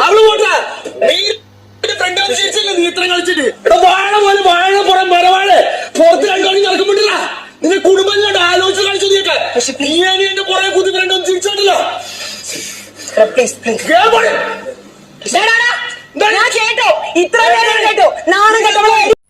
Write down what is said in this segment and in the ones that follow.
അവൾ. നീ നീ പോലെ നിന്റെ ഇത്ര നാണം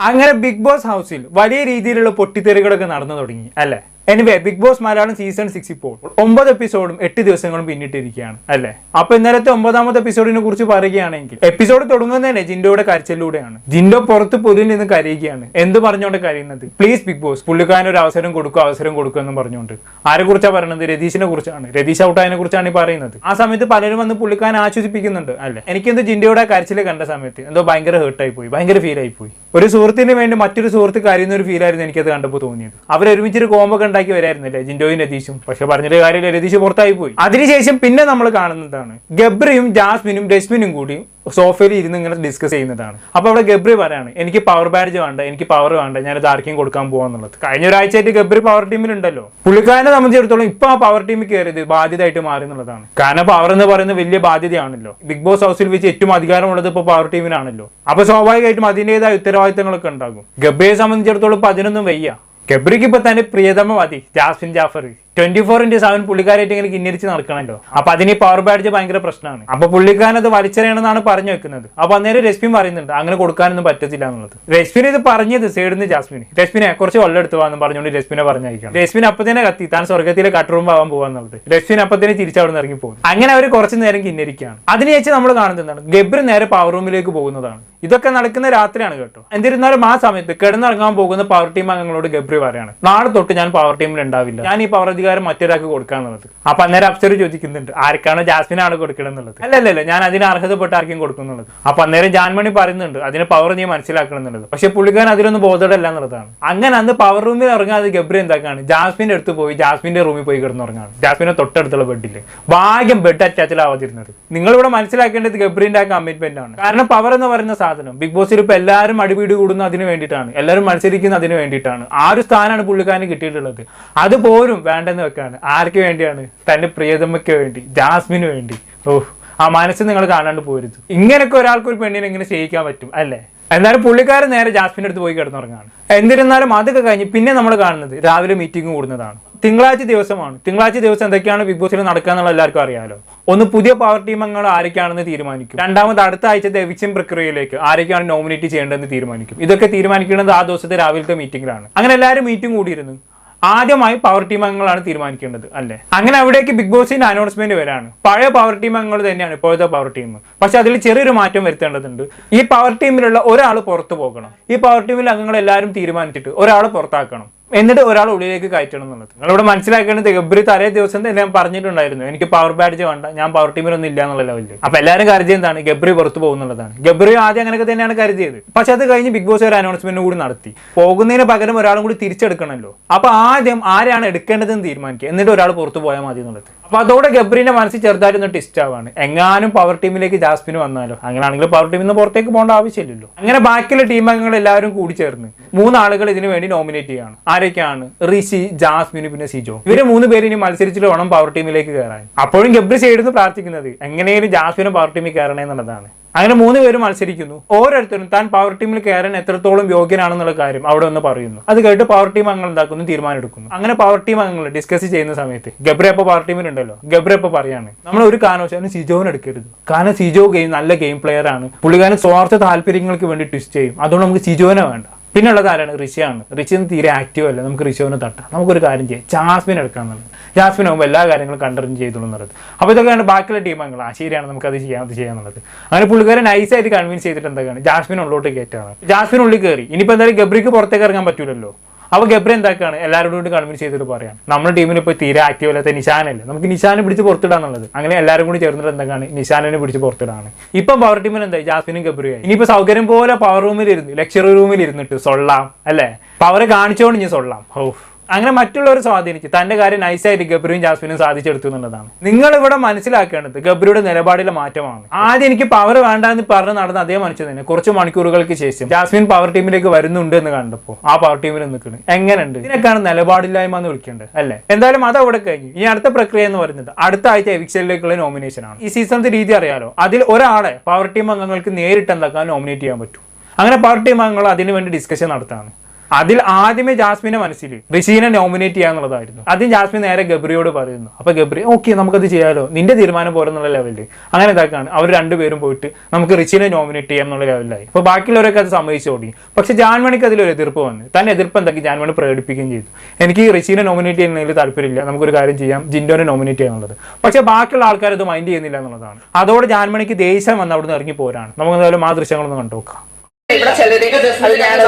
അങ്ങനെ ബിഗ് ബോസ് ഹൗസിൽ വലിയ രീതിയിലുള്ള പൊട്ടിത്തെറികളൊക്കെ നടന്നു തുടങ്ങി അല്ലേ anyway Big Boss Malayalam season six ഇപ്പോൾ. ഒമ്പത് എപ്പിസോഡും എട്ട് ദിവസങ്ങളും പിന്നിട്ടിരിക്കുകയാണ് അല്ലേ? അപ്പൊ ഇന്നലത്തെ ഒമ്പതാമത്തെ എപ്പിസോഡിനെ കുറിച്ച് പറയുകയാണെങ്കിൽ എപ്പിസോഡ് തുടങ്ങുന്നതന്നെ ജിൻഡോയുടെ കരച്ചിലൂടെയാണ്. ജിൻഡോ പുറത്ത് പൊതിൽ നിന്ന് കരയുകയാണ്. എന്ത് പറഞ്ഞുകൊണ്ട് കരയുന്നത്? പ്ലീസ് ബിഗ് ബോസ് പുള്ളിക്കാരൻ ഒരു അവസരം കൊടുക്കുക അവസരം കൊടുക്കുക എന്ന് പറഞ്ഞുകൊണ്ട്. ആരെ കുറിച്ചാണ് പറയുന്നത് രതീഷിനെ കുറിച്ചാണ്. രതീഷ് ഔട്ടായതിനെ കുറിച്ചാണ് ഈ പറയുന്നത്. ആ സമയത്ത് പലരും വന്ന് പുള്ളിക്കാരൻ ആശ്വസിപ്പിക്കുന്നുണ്ട് അല്ലേ? എനിക്കെന്ത് ജിൻഡോയുടെ കരച്ചിൽ കണ്ട സമയത്ത് എന്തോ ഭയങ്കര ഹേർട്ടായി പോയി ഭയങ്കര ഫീൽ ആയി പോയി. ഒരു സുഹൃത്തിന് വേണ്ടി മറ്റൊരു സുഹൃത്ത് കരയുന്ന ഒരു ഫീലായിരുന്നു എനിക്കത് കണ്ടപ്പോൾ തോന്നിയത്. അവർ ഒരുമിച്ചൊരു കോമ്പൊക്കെ ഉണ്ടാക്കി വരായിരുന്നില്ലേ? ജിൻഡോയും രതീഷും. പക്ഷെ പറഞ്ഞിട്ട് കാര്യമില്ല രതീഷ് പുറത്തായി പോയി. അതിനുശേഷം പിന്നെ നമ്മൾ കാണുന്നതാണ്. ഗബ്രിയും ജാസ്മിനും രശ്മിനും കൂടി സോഫയിൽ ഇരുന്ന് ഇങ്ങനെ ഡിസ്കസ് ചെയ്യുന്നതാണ്. അപ്പോൾ അവിടെ ഗബ്രി പറയാണ് എനിക്ക് പവർ ബാഡ്ജ് വേണ്ട എനിക്ക് പവർ വേണ്ട ഞാനത് ആർക്കും കൊടുക്കാൻ പോകാന്നുള്ളത് കഴിഞ്ഞ ഒരാഴ്ചയായിട്ട് ഗബ്രി പവർ ടീമിലുണ്ടല്ലോ പുള്ളിക്കാരനെ സംബന്ധിച്ചിടത്തോളം ഇപ്പൊ ആ പവർ ടീമിൽ കയറിയത് ബാധ്യതയായിട്ട് മാറി എന്നുള്ളതാണ്. കാരണം പവർ എന്ന് പറയുന്നത് വലിയ ബാധ്യതയാണല്ലോ. ബിഗ് ബോസ് ഹൗസിൽ വെച്ച് ഏറ്റവും അധികാരമുള്ളത് ഇപ്പൊ പവർ ടീമിനാണല്ലോ അപ്പൊ സ്വാഭാവികമായിട്ടും അതിന്റെതായ ഉത്തരവാദിത്തങ്ങളൊക്കെ ഉണ്ടാകും. ഗബ്രിയെ സംബന്ധിച്ചിടത്തോളം ഇപ്പൊ അതിനൊന്നും വയ്യ. ഗബ്രിക്ക് ഇപ്പൊ തന്നെ പ്രിയതമ മതി Jasmin Jaffar. Twenty four into seven പുള്ളിക്കാരായിട്ട് ഇങ്ങനെ കിന്നിരിച്ച് നടക്കണല്ലോ. അപ്പൊ അതിന് പവർ ബാഡ്ജ് ഭയങ്കര പ്രശ്നമാണ്. അപ്പൊ പുള്ളിക്കാരൻ അത് വലിച്ചെറിയണമെന്നാണ് പറഞ്ഞു വെക്കുന്നത്. അപ്പൊ അന്നേരം രശ്മി പറയുന്നുണ്ട് അങ്ങനെ കൊടുക്കാനൊന്നും പറ്റത്തില്ല എന്നുള്ളത്. രശ്മിൻ ഇത് പറഞ്ഞത് സൈഡിന്ന് ജാസ്മിന്. രശ്മിനെ കുറച്ച് വെള്ളം എടുത്തു പോകാന്ന് പറഞ്ഞുകൊണ്ട് രശ്മിനെ പറഞ്ഞയക്കണം. രശ്മിൻ അപ്പൊ തന്നെ കത്തി താൻ സ്വർഗത്തിലെ കട്ടറും ആവാൻ പോകാന്നുള്ളത് രശ്മിൻ അപ്പൊ തന്നെ തിരിച്ചവിടെ നിന്ന് ഇറങ്ങി പോകും അങ്ങനെ അവർ കുറച്ച് നേരം കിന്നിരിക്കുകയാണ്. ചേച്ചി നമ്മൾ കാണുന്നതാണ് ഗബ്രി നേരെ പവർ റൂമിലേക്ക് പോകുന്നതാണ്. ഇതൊക്കെ നടക്കുന്ന രാത്രിയാണ് കേട്ടോ. എന്നിരുന്നാലും ആ സമയത്ത് കിടന്നിറങ്ങാൻ പോകുന്ന പവർ ടീം അംഗങ്ങളോട് ഗബ്രി പറയാണ് നാളെ തൊട്ട് ഞാൻ പവർ ടീമിൽ ഉണ്ടാവില്ല. ഞാൻ ഈ പവർ അധികാരം മറ്റൊരാൾക്ക് കൊടുക്കാന്നുള്ളത്. അപ്പൊ അന്നേരം അപ്സർ ചോദിക്കുന്നുണ്ട് ആർക്കാണ് ജാസ്മിനാണ് കൊടുക്കണം എന്നുള്ളത് അല്ലല്ല ഞാൻ അതിന് അർഹതപ്പെട്ട ആർക്കും കൊടുക്കുന്നുള്ളത്. അപ്പൊ അന്നേരം ജാൻമണി പറയുന്നുണ്ട് അതിന് പവർ നീ മനസ്സിലാക്കണം എന്നുള്ളത്. പക്ഷെ പുള്ളിക്കാരൻ അതിലൊന്നും ബോധമല്ല എന്നുള്ളതാണ്. അങ്ങനെ അന്ന് പവർ റൂമിൽ ഇറങ്ങാതെ ഗബ്രി എന്താക്കാണ്? ജാസ്മിന്റെ അടുത്ത് പോയി ജാസ്മിന്റെ റൂമിൽ പോയി കിടന്നുറങ്ങാണ്. ജാസ്മിനെ തൊട്ടടുത്തുള്ള ബെഡിൽ ഭാഗ്യം ബെഡ് അറ്റാച്ചിലാവാതിരുന്നത് നിങ്ങൾ ഇവിടെ മനസ്സിലാക്കേണ്ടത് ഗബ്രിന്റെ ആ കമ്മിറ്റ്മെന്റ് ആണ്. കാരണം പവർ എന്ന് പറയുന്ന സാധനം ബിഗ് ബോസിൽ ഇപ്പൊ എല്ലാവരും അടിപിടി കൂടുന്ന അതിന് വേണ്ടിയിട്ടാണ്. എല്ലാവരും മത്സരിക്കുന്ന അതിന് വേണ്ടിയിട്ടാണ്. ആ ഒരു സ്ഥാനമാണ് പുള്ളിക്കാരന് കിട്ടിയിട്ടുള്ളത്. അത് പോരും വേണ്ടെന്ന് വെക്കാണ് ആർക്ക് വേണ്ടിയാണ്? തന്റെ പ്രിയതമ്മയ്ക്ക് വേണ്ടി ജാസ്മിന് വേണ്ടി. ഓ ആ മനസ്സ് നിങ്ങൾ കാണാണ്ട് പോരുത്. ഇങ്ങനെയൊക്കെ ഒരാൾക്ക് ഒരു പെണ്ണിനെ ഇങ്ങനെ സ്നേഹിക്കാൻ പറ്റും അല്ലേ? എന്നാലും പുള്ളിക്കാരൻ നേരെ ജാസ്മിന്റെ അടുത്ത് പോയി കിടന്നുറങ്ങാണ്. എന്നിരുന്നാലും അതൊക്കെ കഴിഞ്ഞ് പിന്നെ നമ്മൾ കാണുന്നത് രാവിലെ മീറ്റിംഗ് കൂടുന്നതാണ്. തിങ്കളാഴ്ച ദിവസമാണ്. തിങ്കളാഴ്ച ദിവസം എന്തൊക്കെയാണ് ബിഗ് ബോസിൽ നടക്കുക എന്നുള്ള എല്ലാവർക്കും അറിയാമല്ലോ ഒന്ന് പുതിയ പവർ ടീം അംഗങ്ങൾ ആരൊക്കെയാണെന്ന് തീരുമാനിക്കും. രണ്ടാമത് അടുത്ത ആഴ്ചത്തെ എവിക്ഷൻ പ്രക്രിയയിലേക്ക് ആരൊക്കെയാണ് നോമിനേറ്റ് ചെയ്യേണ്ടതെന്ന് തീരുമാനിക്കും. ഇതൊക്കെ തീരുമാനിക്കുന്നത് ആ ദിവസത്തെ രാവിലത്തെ മീറ്റിംഗിലാണ് അങ്ങനെ എല്ലാവരും മീറ്റിംഗ് കൂടിയിരുന്നു. ആദ്യമായി പവർ ടീം അംഗങ്ങളാണ് തീരുമാനിക്കേണ്ടത് അല്ലേ? അങ്ങനെ അവിടേക്ക് ബിഗ് ബോസിന്റെ അനൗൺസ്മെന്റ് വരാണ്. പഴയ പവർ ടീം അംഗങ്ങൾ തന്നെയാണ് ഇപ്പോഴത്തെ പവർ ടീം പക്ഷെ അതിൽ ചെറിയൊരു മാറ്റം വരുത്തേണ്ടതുണ്ട്. ഈ പവർ ടീമിലുള്ള ഒരാൾ പുറത്തു പോകണം. ഈ പവർ ടീമിലെ അംഗങ്ങൾ എല്ലാവരും തീരുമാനിച്ചിട്ട് ഒരാൾ പുറത്താക്കണം. എന്നിട്ട് ഒരാൾ ഉള്ളിലേക്ക് കയറ്റണം എന്നുള്ളത്. നിങ്ങളിവിടെ മനസ്സിലാക്കേണ്ടത് ഗബ്രി തലേ ദിവസം തന്നെ ഞാൻ പറഞ്ഞിട്ടുണ്ടായിരുന്നു എനിക്ക് പവർ ബാഡ്ജ് വേണ്ട ഞാൻ പവർ ടീമിലൊന്നും ഇല്ല എന്നുള്ള ലെവലിൽ അപ്പൊ എല്ലാവരും കരുതിയത് എന്താണ്? ഗബ്രി പുറത്തു പോകുന്നുള്ളതാണ്. ഗബ്രി ആദ്യം അങ്ങനെയൊക്കെ തന്നെയാണ് കരുതിയത്. പക്ഷെ അത് കഴിഞ്ഞ് ബിഗ് ബോസ് ഒരു അനൗൺസ്മെന്റ് കൂടി നടത്തി. പോകുന്നതിന് പകരം ഒരാളും കൂടി തിരിച്ചെടുക്കണമല്ലോ. അപ്പൊ ആദ്യം ആരാണ് എടുക്കേണ്ടതെന്ന് തീരുമാനിക്കുക. എന്നിട്ട് ഒരാൾ പുറത്തു പോയാൽ മതി എന്നുള്ളത്. അപ്പൊ അതോടെ ഗബ്രീന്റെ മനസ്സിൽ ചെറുതായിട്ടൊന്ന് ടിസ്റ്റ് ആവാണ്. എങ്ങാനും പവർ ടീമിലേക്ക് ജാസ്മിന് വന്നാലോ? അങ്ങനെയാണെങ്കിൽ പവർ ടീമിൽ നിന്ന് പുറത്തേക്ക് പോകേണ്ട ആവശ്യമില്ലല്ലോ. അങ്ങനെ ബാക്കിയുള്ള ടീം അംഗങ്ങൾ എല്ലാവരും കൂടി ചേർന്ന് മൂന്നാളുകൾ ഇതിനു വേണ്ടി നോമിനേറ്റ് ചെയ്യാണ്. ആരൊക്കെയാണ്? റിഷി ജാസ്മിന് പിന്നെ സിജോ. ഇവർ മൂന്ന് പേര് ഇനി മത്സരിച്ചിട്ട് വേണം പവർ ടീമിലേക്ക് കയറാൻ അപ്പോഴും ഗബ്രി സൈഡിൽ പ്രാർത്ഥിക്കുന്നത് എങ്ങനെയും ജാസ്മിനും പവർ ടീമിൽ കയറണേ എന്നുള്ളതാണ്. അങ്ങനെ മൂന്ന് പേര് മത്സരിക്കുന്നു. ഓരോരുത്തരും താൻ പവർ ടീമിൽ കയറാൻ എത്രത്തോളം യോഗ്യനാണെന്നുള്ള കാര്യം അവിടെ ഒന്ന് പറയുന്നു. അത് കേട്ട് പവർ ടീം അംഗങ്ങൾ എന്താക്കുന്നു? തീരുമാനം എടുക്കുന്നു അങ്ങനെ പവർ ടീം അംഗങ്ങൾ ഡിസ്കസ് ചെയ്യുന്ന സമയത്ത് ഗബ്രെ അപ്പോൾ പവർ ടീമിലുണ്ടല്ലോ ഗബ്രെ ഇപ്പോൾ പറയാണ് നമ്മൾ ഒരു കാരണവശാലും സിജോനെ എടുക്കരുത്. കാരണം സിജോ ഗെയിം നല്ല ഗെയിം പ്ലെയർ ആണ്. പുള്ളിക്കാരൻ സ്വാർത്ഥ താല്പര്യങ്ങൾക്ക് വേണ്ടി ട്വിസ്റ്റ് ചെയ്യും. അതുകൊണ്ട് നമുക്ക് സിജോനെ വേണ്ട. പിന്നുള്ളത് ആരാണ്? ഋഷിയാണ് ഋഷി ഒന്നും തീരെ ആക്റ്റീവ് അല്ല. നമുക്ക് ഋഷിയോനെ തട്ടാം. നമുക്കൊരു കാര്യം ചെയ്യാം. ജാസ്മിൻ എടുക്കാന്നുള്ളത് ജാസ്മിൻ ആകുമ്പോൾ എല്ലാ കാര്യങ്ങളും കണ്ടറിഞ്ഞ് ചെയ്തോളും എന്നുള്ളത്. അപ്പോൾ ഇതൊക്കെയാണ് ബാക്കിയുള്ള ടീം അംഗങ്ങൾ ആ ശരിയാണ് നമുക്ക് അത് ചെയ്യാം അത് ചെയ്യാന്നുള്ളത് അങ്ങനെ പുള്ളിക്കാരെ നൈസായിട്ട് കൺവിൻസ് ചെയ്തിട്ട് എന്തൊക്കെയാണ്? ജാസ്മിൻ ഉള്ളോട്ട് കയറ്റാണ്. ജാസ്മിൻ ഉള്ളിൽ കയറി ഇനിയിപ്പോൾ എന്തായാലും ഗബ്രിക്ക് പുറത്തേക്ക് ഇറങ്ങാൻ പറ്റൂലല്ലോ. അപ്പോൾ ഗബ്രി എന്താക്കാണ്? എല്ലാവരോടും കൂടി കൺവിൻസ് ചെയ്തിട്ട് പറയാം നമ്മുടെ ടീമിന് ഇപ്പോൾ തീരെ ആക്റ്റീവ് അല്ലാത്ത നിശാനല്ലേ നമുക്ക് നിശാനെ പിടിച്ച് പുറത്തിടാന്നുള്ളത്. അങ്ങനെ എല്ലാവരും കൂടി ചേർന്നിട്ട് എന്താണ് നിശാനെ പിടിച്ച് പുറത്തിടാണ്. ഇപ്പം പവർ ടീമിൽ എന്താ ജാസ്മിനും ഗബ്രിയായി. ഇനിയിപ്പോൾ സൗകര്യം പോലെ പവർ റൂമിൽ ഇരുന്ന് ലെക്ചർ റൂമിൽ ഇരുന്നിട്ട് സൊള്ളാം അല്ലേ? പവർ കാണിച്ചോണ്ട് ഇനി സൊള്ളാം. ഓ അങ്ങനെ മറ്റുള്ളവർ സ്വാധീനിച്ചു തന്റെ കാര്യം നൈസായിട്ട് ഗബ്രുവും ജാസ്മിനും സാധിച്ചെടുത്തു എന്നുള്ളതാണ്. നിങ്ങൾ ഇവിടെ മനസ്സിലാക്കേണ്ടത് ഗബ്രിയുടെ നിലപാടിലെ മാറ്റമാണ്. ആദ്യം എനിക്ക് പവർ വേണ്ട എന്ന് പറഞ്ഞ് നടന്ന അതേ മനുഷ്യൻ തന്നെ. കുറച്ച് മണിക്കൂറുകൾക്ക് ശേഷം ജാസ്മിൻ പവർ ടീമിലേക്ക് വരുന്നുണ്ട് എന്ന് കണ്ടപ്പോൾ ആ പവർ ടീമിൽ നിൽക്കുന്നത് എങ്ങനെയുണ്ട്? ഇതിനൊക്കെയാണ് നിലപാടില്ലായ്മ എന്ന് വിളിക്കേണ്ടത് അല്ലേ? എന്തായാലും അത് അവിടെ കഴിഞ്ഞു. ഇനി അടുത്ത പ്രക്രിയ എന്ന് പറയുന്നത് അടുത്ത ആഴ്ച എവിക്ഷനിലേക്കുള്ള നോമിനേഷൻ ആണ്. ഈ സീസണത്തെ രീതി അറിയാലോ. അതിൽ ഒരാളെ പവർ ടീം അംഗങ്ങൾക്ക് നേരിട്ട് എന്താക്കാൻ നോമിനേറ്റ് ചെയ്യാൻ പറ്റും. അങ്ങനെ പവർ ടീം അംഗങ്ങൾ അതിനു വേണ്ടി ഡിസ്കഷൻ നടത്താണ് അതിൽ ആദ്യമേ ജാസ്മിനെ മനസ്സിൽ ഋഷീനെ നോമിനേറ്റ് ചെയ്യാന്നുള്ളതായിരുന്നു ആദ്യം ജാസ്മിൻ നേരെ ഗബ്രിയോട് പറയുന്നു. അപ്പൊ ഗബ്രി ഓക്കെ നമുക്കത് ചെയ്യാലോ. നിന്റെ തീരുമാനം പോരെന്നുള്ള ലെവലിൽ അങ്ങനെ ഇതാക്കാണ്. അവർ രണ്ടുപേരും പോയിട്ട് നമുക്ക് ഋഷിനെ നോമിനേറ്റ് ചെയ്യാം എന്നുള്ള ലെവലിലായി അപ്പൊ ബാക്കിയുള്ളവരൊക്കെ അത് സമ്മതിച്ചു തുടങ്ങി പക്ഷെ ജാൻമണിക്ക് അതിലൊരു എതിർപ്പ് വന്നു. തന്നെ എതിർപ്പ് എന്താക്കി? ജാൻമണി പ്രകടിപ്പിക്കുകയും ചെയ്തു. എനിക്ക് ഋഷീനെ നോമിനേറ്റ് ചെയ്യുന്നതിൽ താല്പര്യമില്ല. നമുക്കൊരു കാര്യം ചെയ്യാം. ജിൻഡോനെ നോമിനേറ്റ് ചെയ്യാന്നുള്ളത് പക്ഷെ ബാക്കിയുള്ള ആൾക്കാർ അത് മൈൻഡ് ചെയ്യുന്നില്ല എന്നുള്ളതാണ്. അതോടെ ജാൻമണിക്ക് ദേഷ്യം വന്ന് അവിടുന്ന് ഇറങ്ങി പോരാണ്. നമുക്ക് എന്തായാലും ആ ദൃശ്യങ്ങളൊന്ന് കണ്ടുനോക്കാം. ഇവിടെ ചിലര് അത് ഞാൻ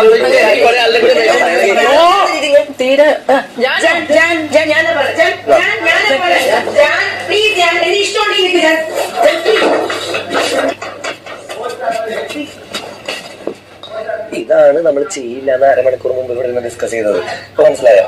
തീരെ ഇതാണ് നമ്മൾ ചെയ്യില്ല എന്ന് അരമണിക്കൂർ മുമ്പ് ഇവിടെ ഡിസ്കസ് ചെയ്തത് മനസ്സിലായോ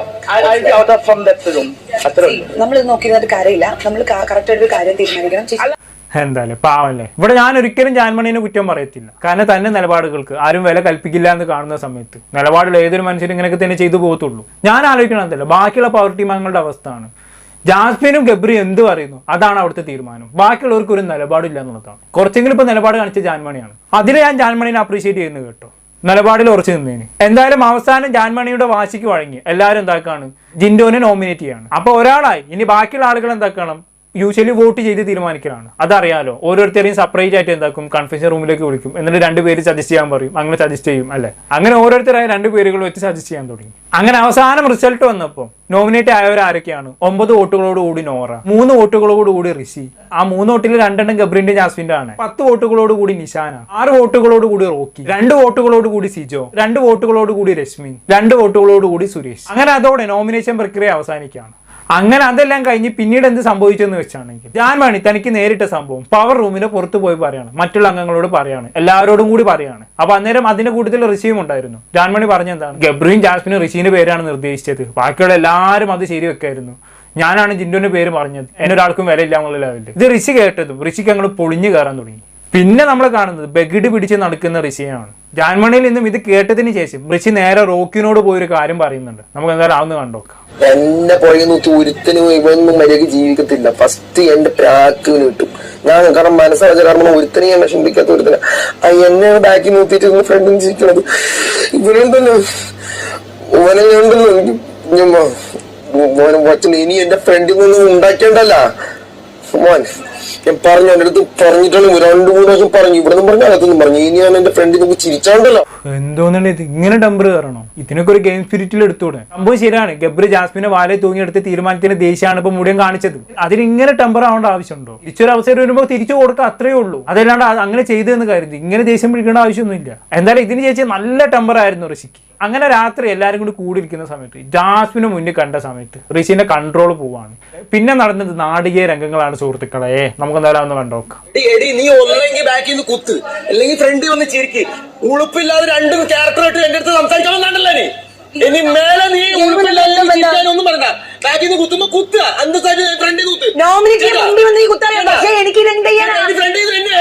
out of from that room അത്ര നമ്മൾ നോക്കിയിരുന്നിട്ട് കാര്യമില്ല നമ്മൾ കറക്റ്റ് ഒരു കാര്യം തീരുമാനിക്കണം എന്തായാലും പാവല്ലേ. ഇവിടെ ഞാൻ ഒരിക്കലും ജാൻമണിനെ കുറ്റം പറയത്തില്ല. കാരണം തന്നെ നിലപാടുകൾക്ക് ആരും വില കൽപ്പിക്കില്ല എന്ന് കാണുന്ന സമയത്ത്. നിലപാടുകൾ ഏതൊരു മനുഷ്യരും ഇങ്ങനെയൊക്കെ തന്നെ ചെയ്തു പോകത്തുള്ളൂ. ഞാൻ ആലോചിക്കണം എന്തല്ല ബാക്കിയുള്ള പവർ ടീമാങ്ങളുടെ അംഗങ്ങളുടെ അവസ്ഥയാണ്. ജാസ്മിനും ഗബ്രി എന്ത് പറയുന്നു? അതാണ് അവിടുത്തെ തീരുമാനം. ബാക്കിയുള്ളവർക്ക് ഒരു നിലപാടില്ല എന്നുള്ളതാണ്. കുറച്ചെങ്കിലും ഇപ്പൊ നിലപാട് കാണിച്ച ജാൻമണിയാണ് അതിലെ ഞാൻ ജാൻമണിനെ അപ്രീഷിയേറ്റ് ചെയ്യുന്നു കേട്ടോ. നിലപാടിൽ ഉറച്ചു നിന്നേന്. എന്തായാലും അവസാനം ജാൻമണിയുടെ വാശിക്ക് വഴങ്ങി. എല്ലാവരും എന്താക്കാണ്? ജിൻഡോനെ നോമിനേറ്റ് ചെയ്യാണ്. അപ്പൊ ഒരാളായി. ഇനി ബാക്കിയുള്ള ആളുകൾ എന്താക്കണം? യൂഷ്വലി വോട്ട് ചെയ്ത് തീരുമാനിക്കലാണ്. അതറിയാലോ ഓരോരുത്തരെയും സെപ്പറേറ്റ് ആയിട്ട് എന്താക്കും? കൺഫ്യൂഷൻ റൂമിലേക്ക് വിളിക്കും. എന്നിട്ട് രണ്ട് പേര് സജസ്റ്റ് ചെയ്യാൻ പറയും. അങ്ങനെ സജസ്റ്റ് ചെയ്യും അല്ലേ? അങ്ങനെ ഓരോരുത്തരായ രണ്ട് പേരുകൾ വെച്ച് സജസ്റ്റ് ചെയ്യാൻ തുടങ്ങി. അങ്ങനെ അവസാനം റിസൾട്ട് വന്നപ്പോൾ നോമിനേറ്റ് ആയവർ ആരൊക്കെയാണ്? ഒമ്പത് വോട്ടുകളോട് കൂടി നോറ മൂന്ന് വോട്ടുകളോട് കൂടി ഋഷി ആ മൂന്ന് വോട്ടിൽ രണ്ടെണ്ണം ഗബ്രിന്റെ ജാസ്മിന്റെ ആണ്. പത്ത് വോട്ടുകളോട് കൂടി നിഷാന ആറ് വോട്ടുകളോട് കൂടി റോക്കി രണ്ട് വോട്ടുകളോട് കൂടി സിജോ രണ്ട് വോട്ടുകളോട് കൂടി രശ്മി രണ്ട് വോട്ടുകളോട് കൂടി സുരേഷ്. അങ്ങനെ അതോടെ നോമിനേഷൻ പ്രക്രിയ അവസാനിക്കുകയാണ്. അങ്ങനെ അതെല്ലാം കഴിഞ്ഞ് പിന്നീട് എന്ത് സംഭവിച്ചെന്ന് വെച്ചാണെങ്കിൽ ഞാൻ വേണി തനിക്ക് നേരിട്ട സംഭവം പവർ റൂമിന് പുറത്തു പോയി പറയാണ്. മറ്റുള്ള അംഗങ്ങളോട് പറയാണ്. എല്ലാവരോടും കൂടി പറയാണ്. അപ്പൊ അന്നേരം അതിന്റെ കൂട്ടത്തിൽ ഋഷിയും ഉണ്ടായിരുന്നു. ജാൻമണി പറഞ്ഞ എന്താണ്? ഗബ്രിയും ജാസ്മിനും ഋഷീന്റെ പേരാണ് നിർദ്ദേശിച്ചത്. ബാക്കിയുള്ള എല്ലാവരും അത് ശരിവെക്കായിരുന്നു ഞാനാണ് ജിൻഡോന്റെ പേര് പറഞ്ഞത്. എന്നൊരാൾക്കും വിലയില്ല എന്നുള്ള ലെവലിൽ ഇത് ഋഷി കേട്ടതും ഋഷിക്ക് അങ്ങോട്ട് പൊളിഞ്ഞു കയറാൻ തുടങ്ങി. പിന്നെ നമ്മൾ കാണുന്നത് ബഗിഡ് പിടിച്ച് നടക്കുന്ന ഋഷിയാണ് ജാൻമണിയിൽ നിന്നും ഇത് കേട്ടതിന് ശേഷം ഋഷി നേരെ റോക്കിനോട് പോയൊരു കാര്യം പറയുന്നുണ്ട് നമുക്ക് എന്തായാലും അന്ന് കണ്ടോക്കാം എന്നെ പുറകെ നോക്കി ഒരുത്തനും ഇവനൊന്നും മര്യാദയ്ക്ക് ജീവിക്കത്തില്ല ഫസ്റ്റ് എന്റെ പ്രാക്കിന് കിട്ടും ഞാൻ കാരണം മനസ്സറിഞ്ഞ കാരണം ഒരുത്തനെ ഞാൻ വിഷമിപ്പിക്കാത്ത ഒരുത്തന എന്നെ ബാക്കി നോക്കിയിട്ട് ഫ്രണ്ടും ജീവിക്കണത് ഇവനുണ്ടല്ലോ ഇവനെ ഉണ്ടല്ലോ എനിക്ക് വച്ചൻ ഇനി എന്റെ ഫ്രണ്ടിൽ നിന്നും ഉണ്ടാക്കേണ്ടല്ല മോൻ ഞാൻ പറഞ്ഞു എന്റെ അടുത്ത് പറഞ്ഞിട്ടാണ് രണ്ടു മൂന്ന് പ്രാവശ്യം പറഞ്ഞു. ഇവിടെ നിന്ന് പറഞ്ഞു അകത്തുനിന്ന് പറഞ്ഞു. ഇനി ഞാൻ എന്റെ ഫ്രണ്ടിൽ നോക്കി ചിരിച്ചാണ്ടല്ലോ. എന്തോന്നാണ് ഇത് ഇങ്ങനെ ഡംബർ കയറണോ ഇതിനൊക്കെ ഒരു ഗെയിം സ്പിരിറ്റിൽ എടുത്തൂടെ സംഭവം ശരിയാണ്. ഗബ്രി ജാസ്മിനെ വാലെ തൂങ്ങിയെടുത്ത് തീരുമാനത്തിന് ദേഷ്യമാണ് ഇപ്പൊ മുടിയൻ കാണിച്ചത്. അതിന് ഇങ്ങനെ ടെമ്പർ ആവേണ്ട ആവശ്യമുണ്ടോ? തിരിച്ചൊരു അവസരം വരുമ്പോൾ തിരിച്ചു കൊടുക്കുക അത്രേ ഉള്ളൂ. അതല്ലാണ്ട് അത് അങ്ങനെ ചെയ്തതെന്ന് കരുതി. ഇങ്ങനെ ദേഷ്യം പിടിക്കേണ്ട ആവശ്യമൊന്നുമില്ല. എന്തായാലും ഇതിന് ചേച്ചി നല്ല ടെമ്പർ ആയിരുന്നു ഋഷിക്ക്. അങ്ങനെ രാത്രി എല്ലാവരും കൂടി കൂടിയിരിക്കുന്ന സമയത്ത് ജാസ്മിന് മുന്നിൽ കണ്ട സമയത്ത് ഋഷിന്റെ കൺട്രോൾ പോവാണ്. പിന്നെ നടന്നത് നാടികീയ രംഗങ്ങളാണ് സുഹൃത്തുക്കളെ. നമുക്ക് എന്തായാലും ഒന്ന് കണ്ടോക്കാം എടി, എടി നീ ഒന്നെങ്കിൽ ബാക്കിൽ നിന്ന് കുത്ത്. അല്ലെങ്കിൽ ഫ്രണ്ടിൽ വന്ന് ചിരിക്ക്. ഉളുപ്പില്ലാതെ രണ്ടും ക്യാരക്ടറായിട്ട് എന്റെ അടുത്ത് സംസാരിക്കണമെന്നാണല്ലോ നീ. ഇനി മേലെ നീ ഉളുപ്പില്ലാതെ ചിരിക്കാനൊന്നും പറഞ്ഞ. ബാക്കിൽ നിന്ന് കുത്തുമ്പോ കുത്തുക അന്തസ്സായിട്ട് ഫ്രണ്ടിൽ കുത്ത്. നോമിനേറ്റ് മുമ്പിൽ വന്ന് കുത്തറിയാം പക്ഷേ എനിക്ക് ഇത് എന്ത് ചെയ്യാനാ ഫ്രണ്ടിൽ എന്നെ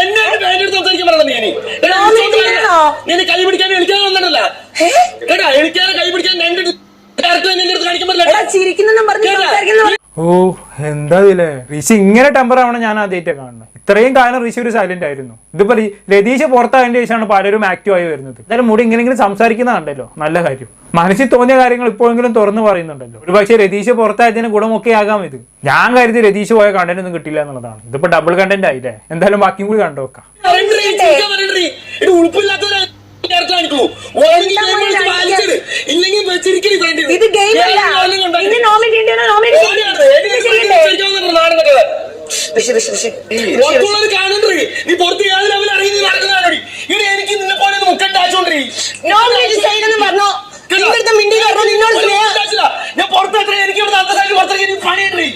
എന്നെ സംസാരിക്കാൻ പറഞ്ഞ നീ എടാ, നീ ചെയ്യണോ? നീ എന്നെ കൈ പിടിക്കാൻ വിളിക്കാൻ വന്നിട്ടല്ല ഓ എന്താ ഇതില്ലേ റിഷി ഇങ്ങനെ ടെമ്പർ ആവണം ഞാൻ ആദ്യമായിട്ട് കാണുന്നത് ഇത്രയും കാലം റീഷി ഒരു സൈലന്റ് ആയിരുന്നു. ഇതിപ്പോ രതീഷ് പുറത്തായതിന്റെ ശേഷമാണ് പലരും ആക്റ്റീവ് ആയി വരുന്നത്. എന്തായാലും മുടി ഇങ്ങനെങ്കിലും സംസാരിക്കുന്ന കണ്ടല്ലോ. നല്ല കാര്യം. മനസ്സിൽ തോന്നിയ കാര്യങ്ങൾ ഇപ്പോഴെങ്കിലും തുറന്നു പറയുന്നുണ്ടല്ലോ. ഒരു പക്ഷേ രതീഷ് പുറത്തായതിന് ഗുണമൊക്കെ ആകാം ഇത്. ഞാൻ കരുതി രതീഷ് പോയ കണ്ടന്റ് ഒന്നും കിട്ടില്ല എന്നുള്ളതാണ്. ഇതിപ്പോ ഡബിൾ കണ്ടന്റ് ആയില്ലേ? എന്തായാലും ബാക്കിയും കൂടി കണ്ടോക്കാം പറയണ്ടേ, ചിരിക്കാൻ പറയണ്ടേ. എടി, ഉളുപ്പില്ലാത്തവരെ ക്യാരക്ടർ കാണിക്കൂ ഓണെങ്കിൽ എന്താ ഗെയിം കളിച്ച് കാണിക്കുക? വാലിച്ചിട്. ഇല്ലെങ്കിൽ ചിരിക്കണി ഫ്രണ്ടിൽ ഇത് ഗെയിം അല്ല. ഇനി നോമിനേറ്റ് ചെയ്യണോ നോമിനേറ്റ് നീ പുറത്ത് ഏത് ലെവൽ അറിയുന്ന നടക്കുന്നതാണി ഇവിടെ എനിക്ക് നിന്നെ പോലെ മുക്കണ്ട ആച്ചോണ്ടേ നോമിനേറ്റ് ചെയ്യണമെന്ന് പറഞ്ഞോ? നിന്നോട് ഞാൻ പുറത്തെത്ര എനിക്ക് ഇവിടെ അന്തസ്സായിട്ട് പുറത്തേക്ക് പണിയുണ്ട്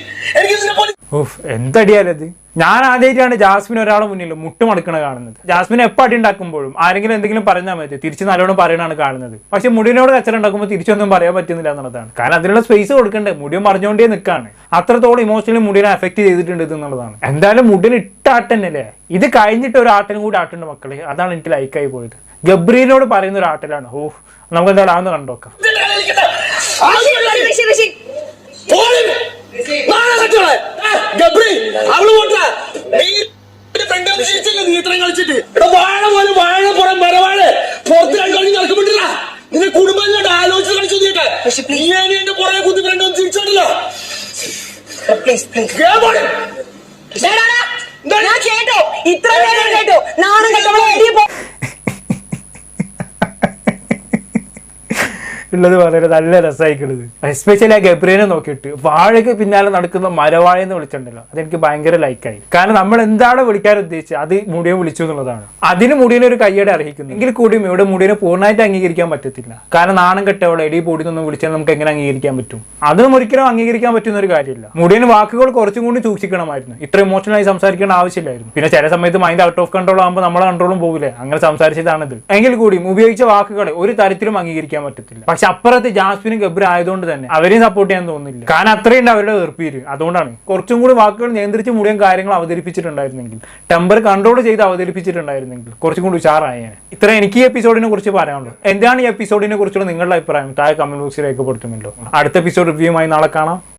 ഓഫ് എന്തടിയാലത് ഞാൻ ആദ്യമായിട്ടാണ് ജാസ്മിൻ ഒരാളെ മുന്നിൽ മുട്ടുമടക്കണ കാണുന്നത്. ജാസ്മിൻ എപ്പോൾ അടി ഉണ്ടാക്കുമ്പോഴും ആരെങ്കിലും എന്തെങ്കിലും പറഞ്ഞാൽ മതി. തിരിച്ച് നല്ലോണം പറയണാണ് കാണുന്നത്. പക്ഷെ മുടിനോട് കച്ചറ ഉണ്ടാക്കുമ്പോൾ തിരിച്ചൊന്നും പറയാൻ പറ്റുന്നില്ല എന്നുള്ളതാണ്. കാരണം അതിനുള്ള സ്പേസ് കൊടുക്കണ്ടേ? മുടിയും പറഞ്ഞുകൊണ്ടേ നിൽക്കാണ് അത്രത്തോളം ഇമോഷണലി മുടിനെ എഫക്ട് ചെയ്തിട്ടുണ്ട് എന്നുള്ളതാണ്. എന്തായാലും മുടിന് ഇട്ട ആട്ടന്നല്ലേ? ഇത് കഴിഞ്ഞിട്ട് ഒരു ആട്ടനും കൂടി ആട്ടുണ്ട് മക്കളെ. അതാണ് എനിക്ക് ലൈക്കായി പോയത്. ഗബ്രീനോട് പറയുന്ന ഒരു ആട്ടലാണ്. ഓഹ് നമുക്ക് എന്തായാലും ആവുന്ന കണ്ടോക്കാം. ഗബ്രി അവൾ പോട്ടാ. നീ ഫ്രണ്ട് ചിരിച്ചില്ലേ നീ ഇത്രയും കളിച്ചിട്ട്. എടാ വാഴ പോലെ വാഴ പുറം മരവാഴ പുറത്ത് രണ്ടു കളി നടക്കുമ്പോട്ടില്ല നിന്റെ കുടുംബം ഇങ്ങോട്ട് ആലോചിച്ച് കളിച്ചു നീട്ടെ നീ ഞാൻ എന്റെ പുറകെ കുത്തി ഫ്രണ്ട് ചിരിച്ചോണ്ടല്ലോ പ്ലീസ് പ്ലീസ് കേട്ടോ. ഇത്ര കേട്ടോ. നാണം കെട്ടവളെ ഉള്ളത് വളരെ നല്ല രസമായിക്കുള്ളത് എസ്പെഷ്യലി ആ ഗബ്രിയനെ നോക്കിയിട്ട്. വാഴയ്ക്ക് പിന്നാലെ നടക്കുന്ന മരവാഴ എന്ന് വിളിച്ചിട്ടുണ്ടല്ലോ. അതെനിക്ക് ഭയങ്കര ലൈക്കായി കാരണം നമ്മൾ എന്താണ് വിളിക്കാൻ ഉദ്ദേശിച്ചത് അത് മുടിയെ വിളിച്ചു എന്നുള്ളതാണ്. അതിന് മുടിയനെ ഒരു കയ്യടെ അർഹിക്കുന്നു. എങ്കിൽ കൂടിയും ഇവിടെ മുടിയനെ പൂർണമായിട്ട് അംഗീകരിക്കാൻ പറ്റത്തില്ല. കാരണം നാണം കെട്ടവളെ എടി നിന്നും വിളിച്ചാൽ നമുക്ക് എങ്ങനെ അംഗീകരിക്കാൻ പറ്റും? അതും ഒരിക്കലും അംഗീകരിക്കാൻ പറ്റുന്ന ഒരു കാര്യമില്ല. മുടിയന് വാക്കുകൾ കുറച്ചും കൂടി സൂക്ഷിക്കണമായിരുന്നു. ഇത്ര ഇമോഷണലായി സംസാരിക്കേണ്ട ആവശ്യമില്ലായിരുന്നു. പിന്നെ ചില സമയത്ത് മൈൻഡ് ഔട്ട് ഓഫ് കൺട്രോൾ ആകുമ്പോൾ നമ്മളെ കൺട്രോളും പോകില്ലേ അങ്ങനെ സംസാരിച്ചതാണിത്. എങ്കിൽ കൂടിയും ഉപയോഗിച്ച വാക്കുകളെ ഒരു തരത്തിലും അംഗീകരിക്കാൻ പറ്റത്തില്ല. പക്ഷെ അപ്പുറത്ത് ജാസ്മിനും ഗബ്രും ആയതുകൊണ്ട് തന്നെ അവരെയും സപ്പോർട്ട് ചെയ്യാൻ തോന്നുന്നില്ല. കാരണം അത്രയുണ്ട് അവരുടെ വെറുപ്പീര് അതുകൊണ്ടാണ് കുറച്ചും കൂടി വാക്കുകൾ നിയന്ത്രിച്ച് മുഴുവൻ കാര്യങ്ങൾ അവതരിപ്പിച്ചിട്ടുണ്ടായിരുന്നെങ്കിൽ ടെമ്പർ കൺട്രോൾ ചെയ്ത് അവതരിപ്പിച്ചിട്ടുണ്ടായിരുന്നെങ്കിൽ കുറച്ചും കൂടി ഉഷാറായേനെ ഇത്ര എനിക്ക് ഈ എപ്പിസോഡിനെ കുറിച്ച് പറയാനുള്ളൂ. എന്താണ് ഈ എപ്പിസോഡിനെ കുറിച്ചുള്ള നിങ്ങളുടെ അഭിപ്രായം? താഴെ കമന്റ് ബോക്സിൽ രേഖപ്പെടുത്തുമല്ലോ അടുത്ത എപ്പിസോഡ് റിവ്യൂമായി നാളെ കാണാം.